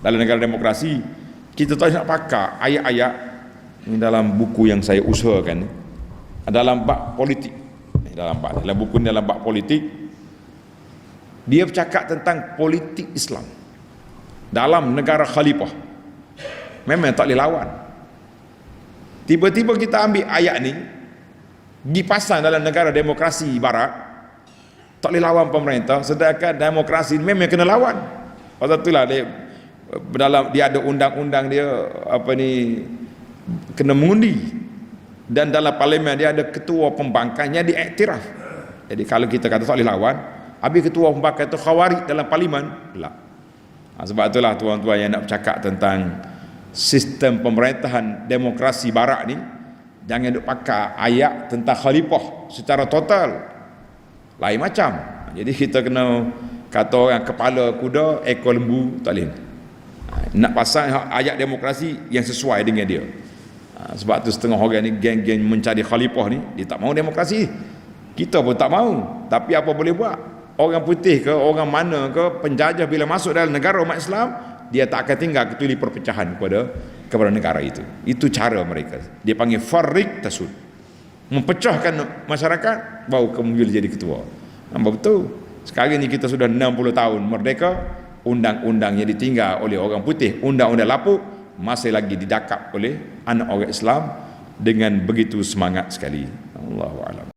dalam negara demokrasi kita tak nak pakai ayat-ayat ni dalam buku yang saya usahakan dalam bab politik. Ni dalam bab dalam buku ni dalam bab politik dia bercakap tentang politik Islam. Dalam negara khalifah. Memang tak boleh lawan. Tiba-tiba kita ambil ayat ni dipasang dalam negara demokrasi barat tak boleh lawan pemerintah sedangkan demokrasi memang kena lawan. Pasal itulah dia dalam dia ada undang-undang dia apa ni kena mengundi. Dan dalam parlimen dia ada ketua pembangkang yang diiktiraf. Jadi kalau kita kata boleh lawan habis ketua pembangkang itu khawarij dalam parlimen lah ha, sebab itulah tuan-tuan yang nak bercakap tentang sistem pemerintahan demokrasi barat ni jangan duk pakai ayat tentang khalifah secara total. Lain macam. Jadi kita kena kata orang kepala kuda ekor lembu tak boleh nak pasang ayat demokrasi yang sesuai dengan dia. Ha, sebab tu setengah orang ni geng-geng mencari khalifah ni dia tak mau demokrasi. Kita pun tak mau. Tapi apa boleh buat? Orang putih ke orang mana ke penjajah bila masuk dalam negara umat Islam dia tak akan tinggal kecuali perpecahan kepada kepada negara itu. Itu cara mereka. Dia panggil farrik tasud. Mempecahkan masyarakat baru kemudian jadi ketua. Nampak betul? Sekarang ni kita sudah 60 tahun merdeka undang-undang yang ditinggal oleh orang putih. Undang-undang lapuk masih lagi didakap oleh anak orang Islam dengan begitu semangat sekali. Allahu a'lam